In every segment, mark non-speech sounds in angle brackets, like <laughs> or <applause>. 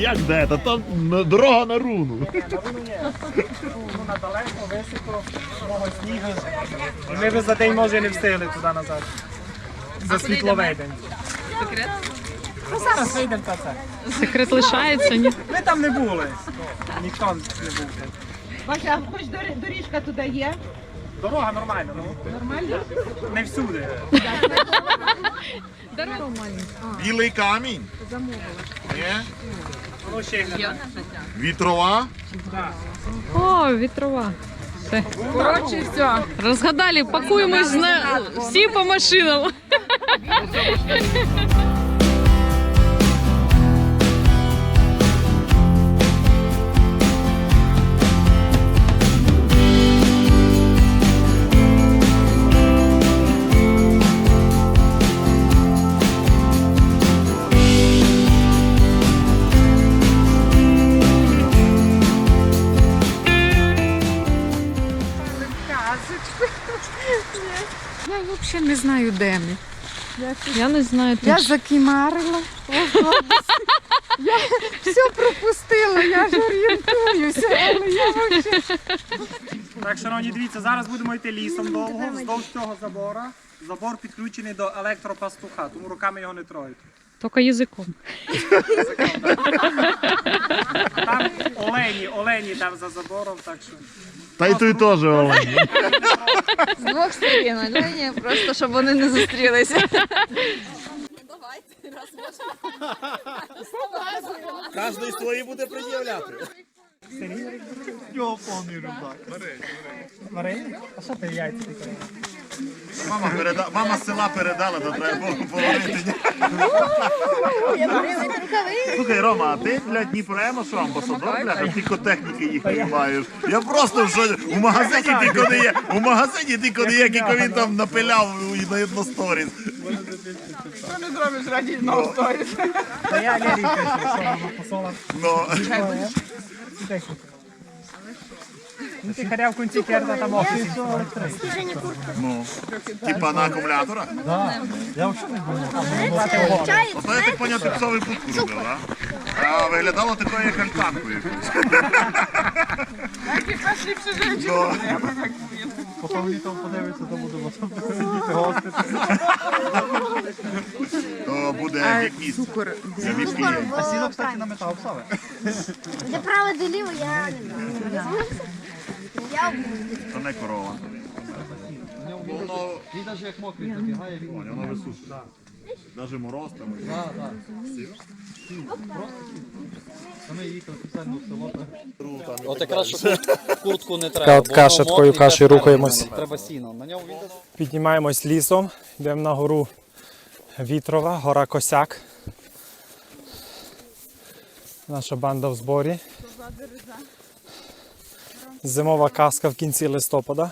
Як де? Та там дорога на руну. Ні, на руну ні. Ну, на далеко, високо, мого снігу. Ми би за день може не встигли туди назад. За світловий-день. Ну зараз вийдемо та це. Секрет лишається, ні? Ми там не були. Ніхто не був. Бача, а хоч доріжка туди є. Дорога нормальна, ну. Нормально? Не всюди. Дорога. Білий камінь. Ні? Вітрова. О, вітрова. Все. Коротше, все. Розгадали, пакуємось на всі по машинам. <laughs> не знаю, де ми. Я не знаю. Я Тут... закимарила. в автобусі. Я все пропустила, я ж орієнтуюся, але я взагалі. Так, шановні, дивіться, зараз будемо йти лісом довго, вздовж цього забора. Забор підключений до електропастуха, тому руками його не трогайте. Тільки язиком. Там олені, олені там за забором, так що. Та й той теж олень. З двох сторін, ну ні, просто щоб вони не зустрілися. Кожний свої буде пред'являти. Його повний рюкзак. Марин, а що ти яйця? Мама, переда... Мама з села передала, то треба було поговорити. Слухай, Рома, а ти, блядь, Дніпроема, що амбасадор, блядь, а тільки техніки їхньої маєш. Я просто в шоці. У магазині ти коли є, у магазині ти коли є, кілько він там напиляв і на одну сторіс. Та я Лерійка, що вона посола. Ну, Thank you. Ну ти харя в кінці керта там офіс. ну, типа на акумуляторах. Чай, Ото я так поняв, ти псовий будку робив, а? А виглядало такою як альтанкою. Ну, Потім літом подивиться, то буде сидіти гости. То буде вік місця. Цукор. Це вік. А сіно, кстати, на метал псове. де право, де ліво, я не знаю. То не корова. Воно, Він навіть як мокрий забігає, він воно висушує. Навіть мороз там. Їхали спеціально в село. От якраз що курт- куртку не треба. От бо каша, такою мокрий, кашею рухаємось. треба. Треба сіно. На ньому він Піднімаємось лісом, йдемо на гору Вітрова, гора Косяк. Наша банда в зборі. Зимова казка в кінці листопада.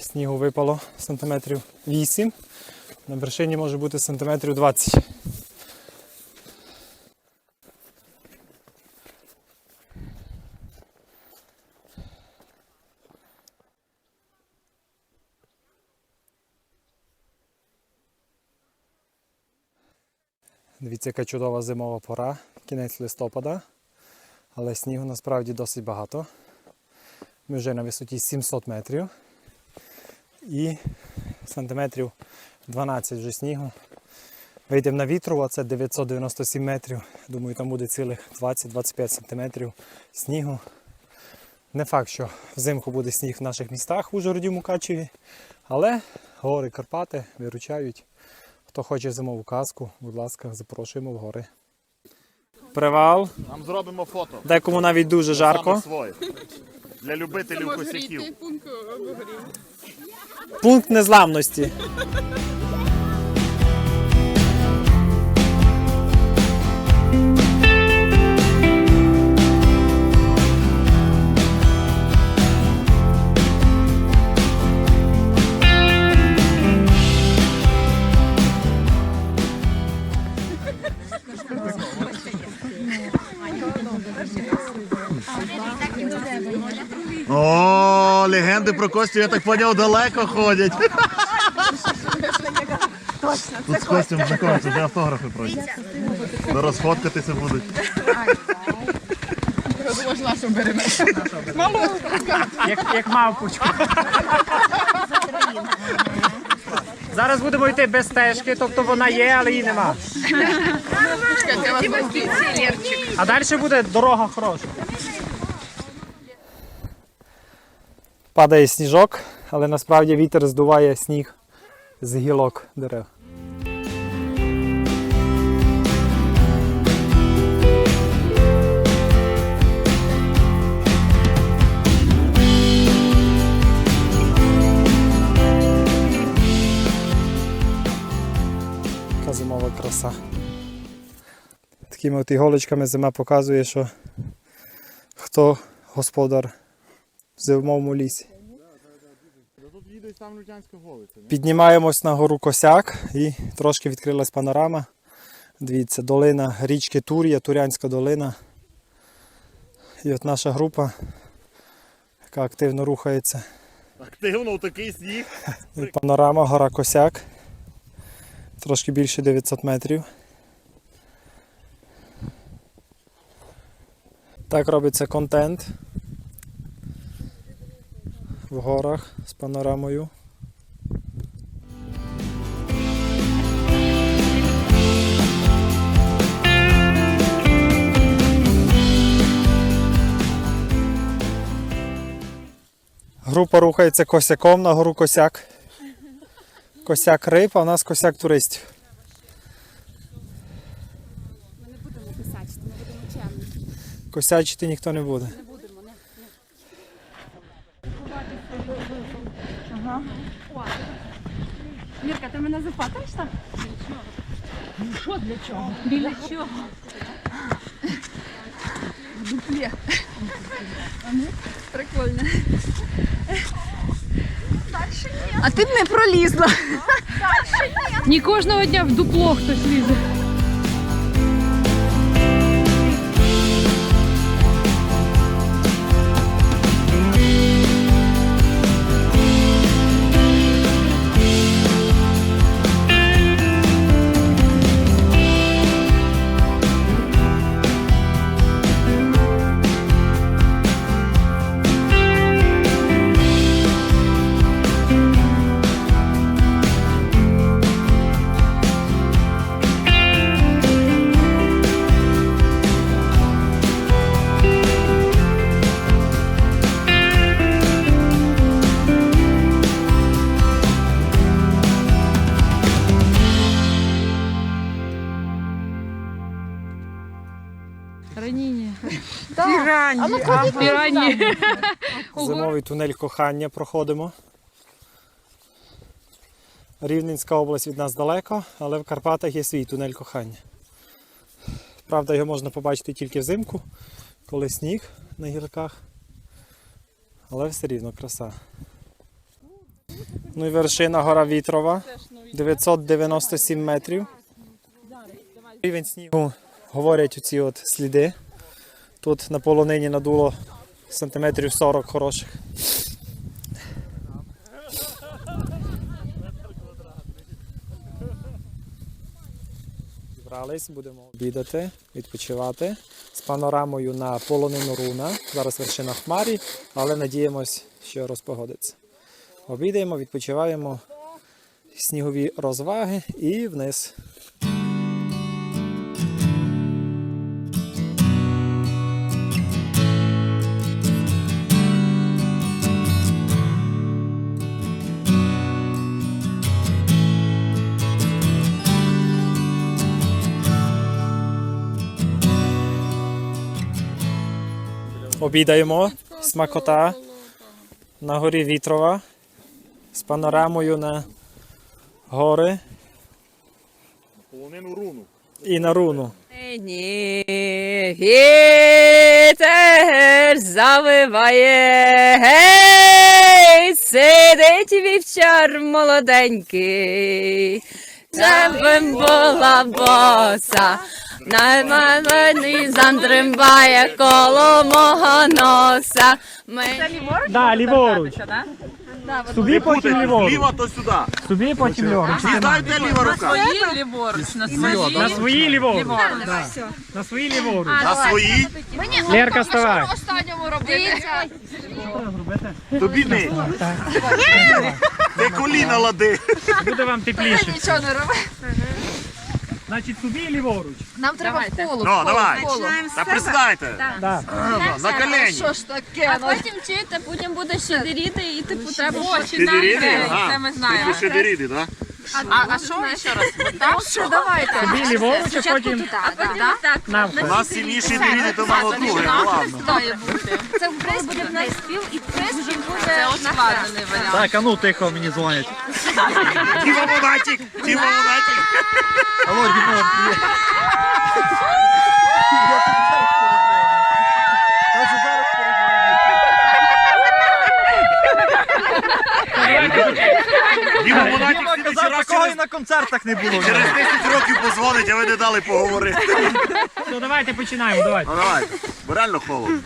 Снігу випало сантиметрів 8. На вершині може бути сантиметрів 20. Дивіться, яка чудова зимова пора, кінець листопада, але снігу насправді досить багато. Ми вже на висоті 700 метрів і сантиметрів 12 вже снігу. Вийдемо на вітрову, а це 997 метрів. Думаю, там буде цілих 20-25 сантиметрів снігу. Не факт, що взимку буде сніг в наших містах в Ужгороді, Мукачеві, але гори Карпати виручають. Хто хоче зимову казку, будь ласка, запрошуємо в гори. Привал. Нам зробимо фото. Декому навіть дуже жарко. Для любителів косяків. Пункт незламності. Легенди про Костю, я так поняв, далеко ходять. точно. Тут з Костям знайомиться, вже автографи просять. Зараз фоткатися будуть. Як, як мавпочку. Зараз будемо йти без стежки, тобто вона є, але її нема. А далі буде дорога хороша. Падає сніжок, але насправді вітер здуває сніг з гілок дерев. Така зимова краса. Такими от іголочками зима показує, що хто господар в зимовому лісі. Піднімаємось на гору Косяк і трошки відкрилась панорама. Дивіться, долина річки Тур'я, Турянська долина. І от наша група, яка активно рухається. Активно у такий сніг. І панорама, гора Косяк. Трошки більше 900 метрів. Так робиться контент в горах з панорамою. Група рухається косяком на гору Косяк. Косяк риб, а у нас косяк туристів. Ми не будемо косячити, ми будемо чемні. Косячити ніхто не буде. Мірка, ти мене запатаєш так? Прикольно. А ти б не пролізла. Не кожного дня в дупло хтось лізе. Раніння. Пірані. Піранні. <laughs> Зимовий тунель кохання проходимо. Рівненська область від нас далеко, але в Карпатах є свій тунель кохання. Правда, його можна побачити тільки взимку, коли сніг на гірках. Але все рівно краса. Ну і вершина гора Вітрова. 997 метрів. Рівень снігу говорять оці от сліди. Тут на полонині надуло сантиметрів 40 хороших. Зібрались, будемо обідати, відпочивати з панорамою на полонину руна. Зараз вершина хмарі, але надіємось, що розпогодиться. Обідаємо, відпочиваємо снігові розваги і вниз. Обідаємо. Смакота на горі Вітрова з панорамою на гори Полонину руну. і на руну. Ні, вітер завиває, гей, сидить вівчар молоденький, Цебем була боса, наймалений замдримбає коло мого носа. Ми... Да, ліворуч. Собі потім ліворуч. Ліва то сюди. Собі потім ліворуч. Не знаю, де ліва рука? На свої ліворуч. Да. На свої ліворуч. На своїй, Лерка, ставай. тобі не. Ти коліна лади. Буде вам тепліше. Нічого не роби. Значить, собі ліворуч. Нам треба в коло. Ну, давай. Та присідайте. Да. На колені. Що ж таке? А потім чуєте, потім буде щедеріти і типу треба Шедеріди? Це ми знаємо. Ти шедеріди, так? А, а що ще раз? Що? Давайте. Собі ліворуч, а потім А потім так. У навколо. нас сильніші деріди, то мало друге. Ну ладно. Має бути. Це в буде в нас спів і приспів буде Це ускладнений варіант. Так, а ну тихо, мені дзвонять. Тіма Монатік! Тіма Монатік! Алло, Дімон, привіт. Я тобі зараз <laughs> Діма Монатік Діма казав, раз такого і через, на концертах не було. через 10 років позвонить, а ви не дали поговорити. Ну давайте починаємо, давайте. Ну давай, бо реально холодно.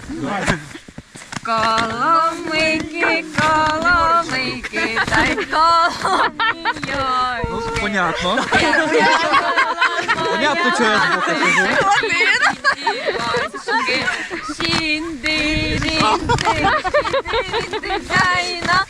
Коломийки, коломийки, та й коломійой. Ну, понятно. Понятно, що я звука кажу. Шіндирінди, шіндирінди, дайна. Шіндирінди, шіндирінди, шіндирінди, дайна.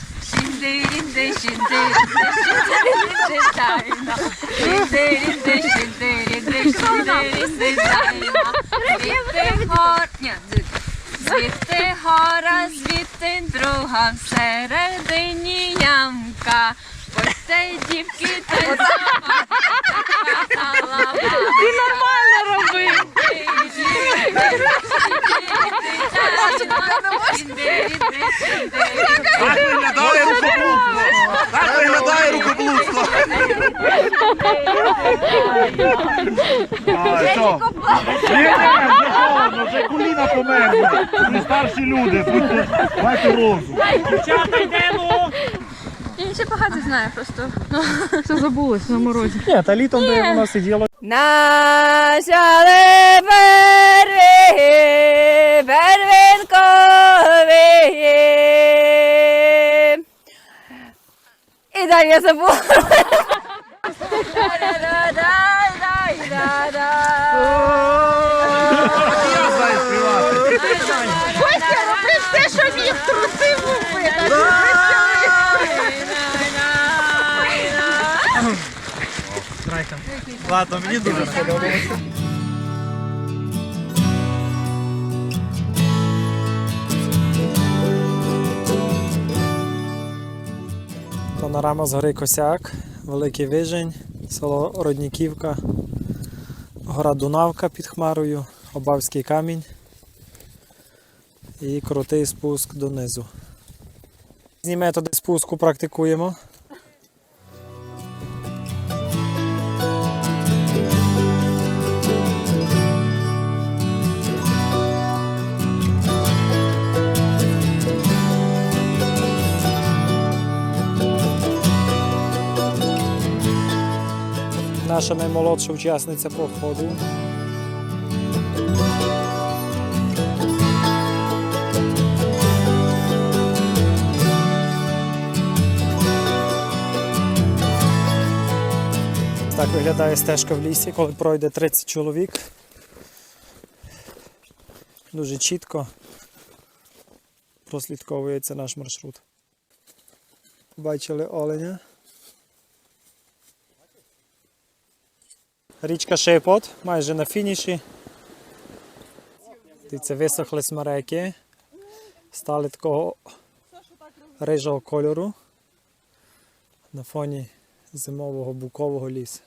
Звідти гора, звідти друга, всередині ямка. Ось цей дівки танцювати. Ти нормально робив. Так виглядає рукоблудство! Так виглядає рукоблудство! А, що? Ні, ні, вже холодно, вже коліна померзли. Ви старші люди, будьте, майте розум. Дівчата, йдемо! Я ще багато знаю просто. Все забулось на морозі. Ні, та літом би воно сиділо. Насяли береги, первинкові. І далі я забула. Костя, роби все, що міг, труси вбити. Ладно, мені дуже сподобалося. Панорама з гори Косяк, Великий Вижень, село Родніківка, гора Дунавка під Хмарою, Обавський камінь і крутий спуск донизу. Різні методи спуску практикуємо. Наша наймолодша учасниця походу. Так виглядає стежка в лісі, коли пройде 30 чоловік. Дуже чітко прослідковується наш маршрут. Бачили оленя. Річка Шепот, майже на фініші. Дивіться, висохли смереки. Стали такого рижого кольору на фоні зимового букового лісу.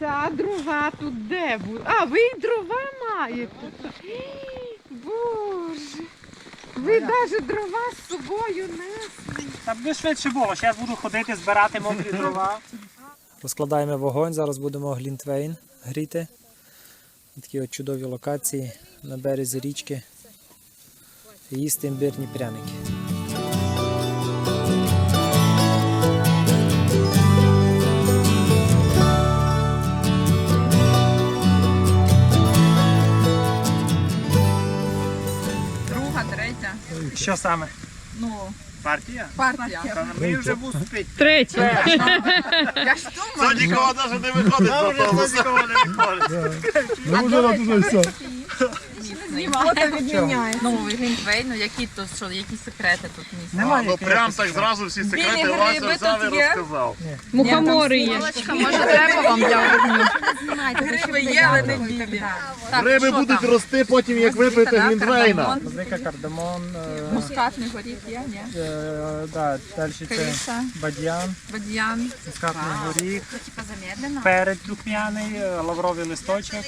А дрова тут де будуть? А, ви й дрова маєте. Боже. Ви навіть дрова з собою несли. Та би швидше було, зараз буду ходити, збирати мокрі дрова. Розкладаємо вогонь, зараз будемо глінтвейн гріти. Такі от чудові локації на березі річки. І їсти імбирні пряники. Друга, третя. Що саме? Ну, Партія? партія. Та ми вже був спить. Третій. Я ж думаю, Це нікого навіть не виходить Нам вже нікого не виходить. Ну вже на туди все. Ну, Глінтвейн, ну які то, що, які секрети тут місця? Немає. Ну прям так зразу всі секрети Білі Вася гриби взяв і тут є? розказав. Мухомори є. Може, треба вам для вогню? Гриби є, але не білі. Так, Гриби що будуть там? рости потім, як випити Да, глінтвейна. кардамон, е, Мускатний горіх є, ні? е, да, далі це Криса, бадьян, бадьян. мускатний горіх, перець трухмяний, е, лавровий листочок.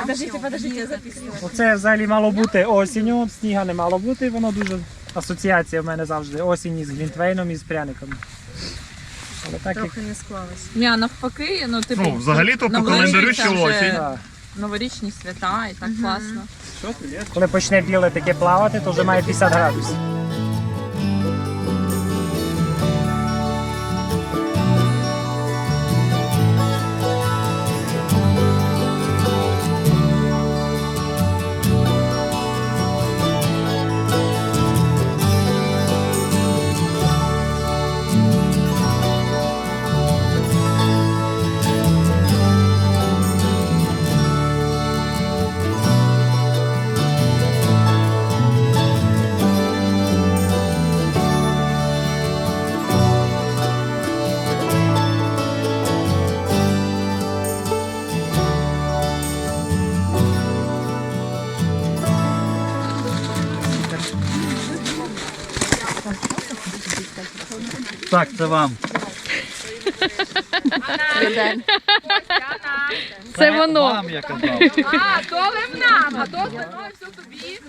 Подождите, подождите, я записую. Оце взагалі мало бути осінню, сніга не мало бути, воно дуже асоціація в мене завжди. Осінь із глінтвейном і з пряниками. Але так як Ні, а навпаки, ну типу. Ну, взагалі-то по новорічні календарю ще вже осінь. да, Новорічні свята і так класно. коли почне біле таке плавати, то вже має 50 градусів. Так, це вам. Це воно. Вам я казав. А, то ви нам, а то спиною все тобі.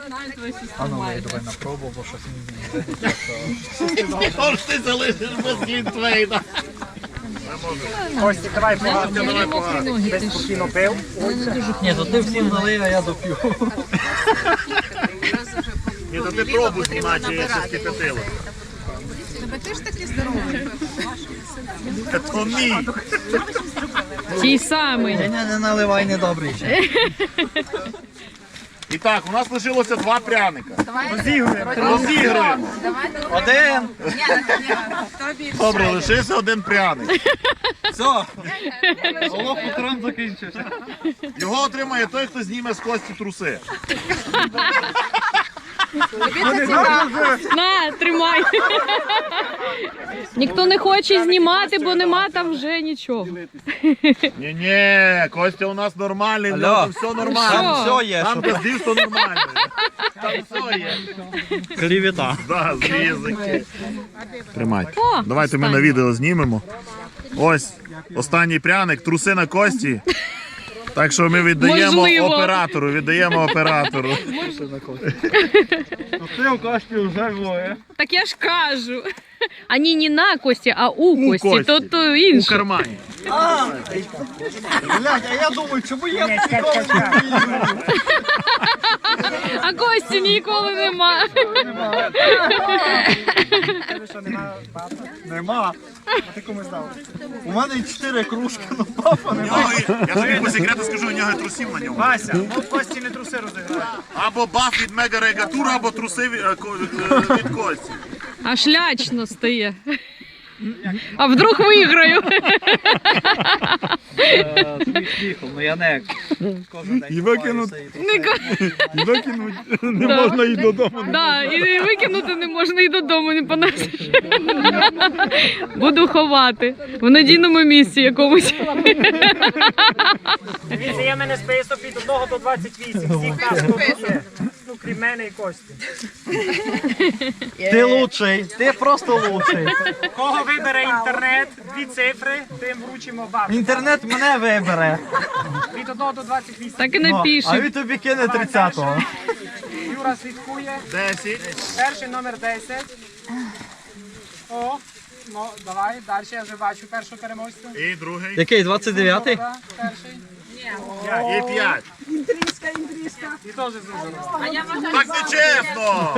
А ну, я давай на пробу, бо щось не Тож ти залишиш без глінтвейна. Костя, давай погано. Давай погано. Спокійно пив. Ні, то ти всім налив, а я доп'ю. Ні, то ти пробуй, іначе я ще скипятила. Ти ж такий здоровий. То мій. Ті самий. Ні, не наливай, не добрий ще. І так, у нас лишилося два пряника. Розігруємо. Розігруємо. Один. Добре, лишився один пряник. Все. Олох потрон закінчився. Його отримає той, хто зніме з кості труси. На, тримай. Ніхто не хоче знімати, бо нема там вже нічого. Ні, ні, Костя у нас нормальний, Алло. нього все нормально. Там все є. Там бездівство нормальне. Там все є. Клівета. Да, зрізики. Тримайте. О, Давайте ми на відео знімемо. Ось останній пряник, труси на кості. Так що ми віддаємо Можливо. оператору, віддаємо оператору. Ти в кашті вже двоє. Так я ж кажу. А ні, не на кості, а у кості. кості. То, то У інше. кармані. Блядь, а я думаю, чому я Чекай, чекай, чекай. А кості ніколи нема. Тебе що, нема? Нема. А ти комусь дав? У мене чотири кружки, ну папа У нема. нього Я тобі по секрету скажу, у нього і трусів на ньому. Вася, ну Кості не труси розіграє. Або баф від мега регатура, або труси від, е, ко- е, від кості. Аж лячно стає. А вдруг виграю? Сміхом, ну я не кожен день. І викинуть. купаюся, і Не ко- І викинуть не Да. можна і додому. Да, і викинути не можна і додому не понесеш. Буду ховати в надійному місці якомусь. Дивіться, є в мене список від 1 до 28. Всі нас тут є. Ну, крім мене і Кості. Ти лучший, ти просто лучший. Кого вибере інтернет, дві цифри, тим вручимо бабу. Інтернет мене вибере. Від 1 до 28. Так і Ну, а напише. він тобі кине 30-го. Юра слідкує. Десять. Перший номер 10. О, ну давай, далі я вже бачу першу переможцю. І другий. Який, 29-й? Да, перший. І п'ять. І теж зузор. Так не чесно.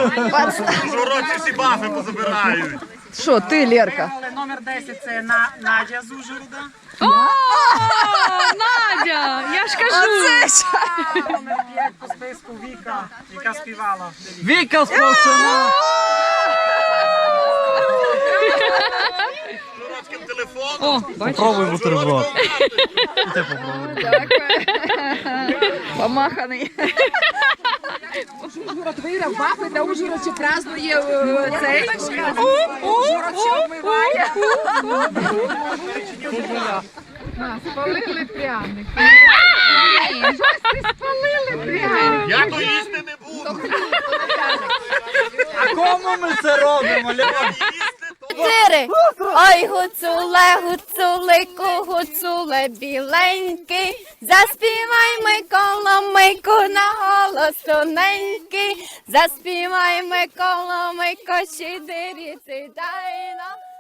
Журоці всі бафи позабирають. Що, ти, Лерка? Але номер 10 це на, Надя з Ужгорода. О, Надя! Я ж кажу. Номер 5 по списку Віка, яка співала. Віка сповшена! Червону. Попробуй бутерброд. І ти попробуй. Помаханий. Ужгород виграв, баби та Ужгород чи празднує е, цей. Ужгород ще вмиває. Спалили пряники. Я то їсти не буду. А кому ми це робимо? Їсти то. Чотири. Ой, гуцуле, гуцулику, гуцуле біленький. Заспівай Микола, Мику на голос тоненький. Заспівай Микола, Мико, щедирі дай на